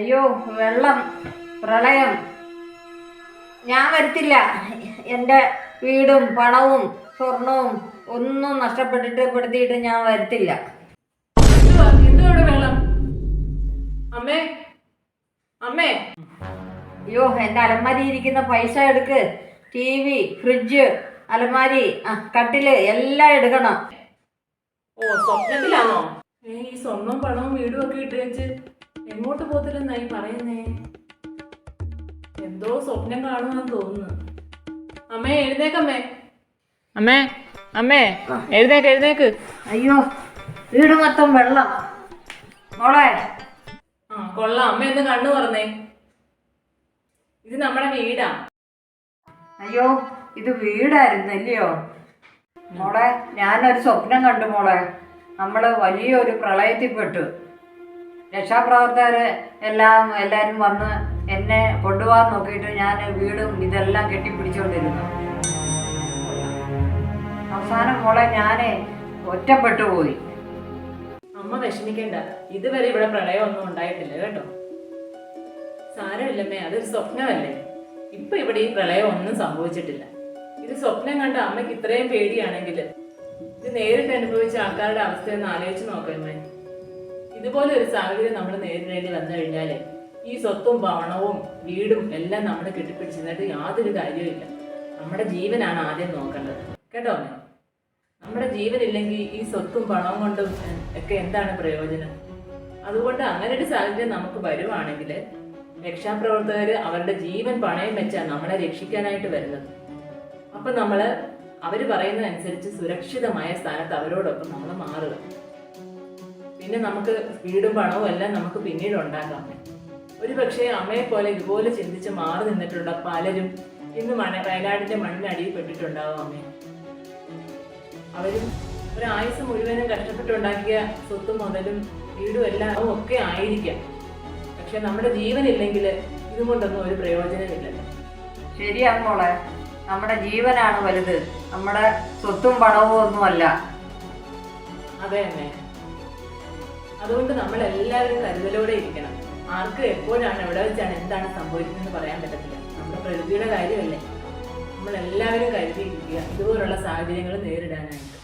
അയ്യോ വെള്ളം പ്രളയം. ഞാൻ വരത്തില്ല. എന്റെ വീടും പണവും സ്വർണവും ഒന്നും നഷ്ടപ്പെട്ടിട്ട് പെടുത്തിയിട്ട് ഞാൻ വരത്തില്ല. അമ്മേ അമ്മേ. അയ്യോ എന്റെ അലമാരി ഇരിക്കുന്ന പൈസ എടുക്ക്. ടി വി ഫ്രിഡ്ജ് അലമാരി ആ കട്ടിൽ എല്ലാം എടുക്കണം. ഓ സ്വപ്നത്തിലാണോ? ഈ സ്വർണം പണവും വീടും ഒക്കെ ഇട്ട് വെച്ച് എങ്ങോട്ട് പോകത്തില്ലെന്നായി പറയുന്നേ? എന്തോ സ്വപ്നം കാണുമെന്ന് തോന്നുന്നു. അമ്മേ എഴുന്നേക്കമ്മേ അമ്മേ. അമ്മേ എഴുന്നേക്ക് എഴുന്നേക്ക്. അയ്യോ വീട് മൊത്തം വെള്ളം. മോളെ. ആ കൊള്ളാം. അമ്മ എന്ന് കണ്ണു പറഞ്ഞേ ഇത് നമ്മുടെ വീടാ. അയ്യോ ഇത് വീടായിരുന്നു അല്ലയോ മോളെ ഞാനൊരു സ്വപ്നം കണ്ടു മോളെ. നമ്മൾ വലിയൊരു പ്രളയത്തിൽപ്പെട്ടു. രക്ഷാപ്രവർത്തകർ എല്ലാം എല്ലാവരും വന്ന് എന്നെ കൊണ്ടുപോകാൻ നോക്കിയിട്ട് ഞാൻ വീടും ഇതെല്ലാം കെട്ടിപ്പിടിച്ചുകൊണ്ടിരുന്നു അവസാനം മോളെ ഞാൻ ഒറ്റപ്പെട്ടു പോയി. അമ്മ വിഷമിക്കേണ്ട. ഇതുവരെ ഇവിടെ പ്രളയമൊന്നും ഉണ്ടായിട്ടില്ല കേട്ടോ. സാരമില്ലമ്മേ അതൊരു സ്വപ്നമല്ലേ? ഇപ്പൊ ഇവിടെ ഈ പ്രളയം ഒന്നും സംഭവിച്ചിട്ടില്ല. ഇത് സ്വപ്നം കണ്ട അമ്മയ്ക്ക് ഇത്രയും പേടിയാണെങ്കിൽ ഇത് നേരിട്ട് അനുഭവിച്ച ആൾക്കാരുടെ അവസ്ഥയൊന്ന് ആലോചിച്ച് നോക്കമ്മേ ഇതുപോലെ ഒരു സാഹചര്യം നമ്മൾ നേരിടേണ്ടി വന്നു കഴിഞ്ഞാൽ ഈ സ്വത്തും പണവും വീടും എല്ലാം നമ്മൾ കെട്ടിപ്പിടിച്ചിരുന്നിട്ട് യാതൊരു കാര്യവുമില്ല നമ്മുടെ ജീവനാണ് ആദ്യം നോക്കേണ്ടത്. കേട്ടോ നമ്മുടെ ജീവനില്ലെങ്കിൽ ഈ സ്വത്തും പണവും കൊണ്ടും ഒക്കെ എന്താണ് പ്രയോജനം? അതുകൊണ്ട് അങ്ങനെ ഒരു സാഹചര്യം നമുക്ക് വരുവാണെങ്കിൽ രക്ഷാപ്രവർത്തകർ അവരുടെ ജീവൻ പണയം വെച്ചാണ് നമ്മളെ രക്ഷിക്കാനായിട്ട് വരുന്നത്. അപ്പൊ നമ്മൾ അവർ പറയുന്നതനുസരിച്ച് സുരക്ഷിതമായ സ്ഥാനത്ത് അവരോടൊപ്പം നമ്മൾ മാറുക. പിന്നെ നമുക്ക് വീടും പണവും എല്ലാം നമുക്ക് പിന്നീട് ഉണ്ടാക്കാം. ഒരു പക്ഷേ അമ്മയെ പോലെ ഇതുപോലെ ചിന്തിച്ച് മാറി നിന്നിട്ടുള്ള പലരും ഇന്ന് മണ വയനാടിന്റെ മണ്ണിനടിയിൽ പെട്ടിട്ടുണ്ടാവും അമ്മേ. അവരും ഒരു ആയുസ് മുഴുവനും കഷ്ടപ്പെട്ടുണ്ടാക്കിയ സ്വത്തും മുതലും വീടും എല്ലാം ഒക്കെ ആയിരിക്കാം. പക്ഷെ നമ്മുടെ ജീവൻ ജീവനില്ലെങ്കിൽ ഇതുകൊണ്ടൊന്നും ഒരു പ്രയോജനമില്ലല്ലോ. ശരിയാ മോളെ. നമ്മുടെ ജീവനാണ് വലുത്. നമ്മുടെ സ്വത്തും പണവും ഒന്നുമല്ല. അതെ തന്നെ അതുകൊണ്ട് നമ്മൾ എല്ലാവരും കരുതലോടെ ഇരിക്കണം. ആർക്ക് എപ്പോഴാണ് എവിടെ വെച്ചാണ് എന്താണ് സംഭവിക്കുന്നതെന്ന് പറയാൻ പറ്റത്തില്ല. നമ്മുടെ പ്രകൃതിയുടെ കാര്യമല്ലേ? നമ്മൾ എല്ലാവരും കരുതിയിരിക്കുക. ഇതുപോലുള്ള സാഹചര്യങ്ങൾ നേരിടാനായിട്ട്.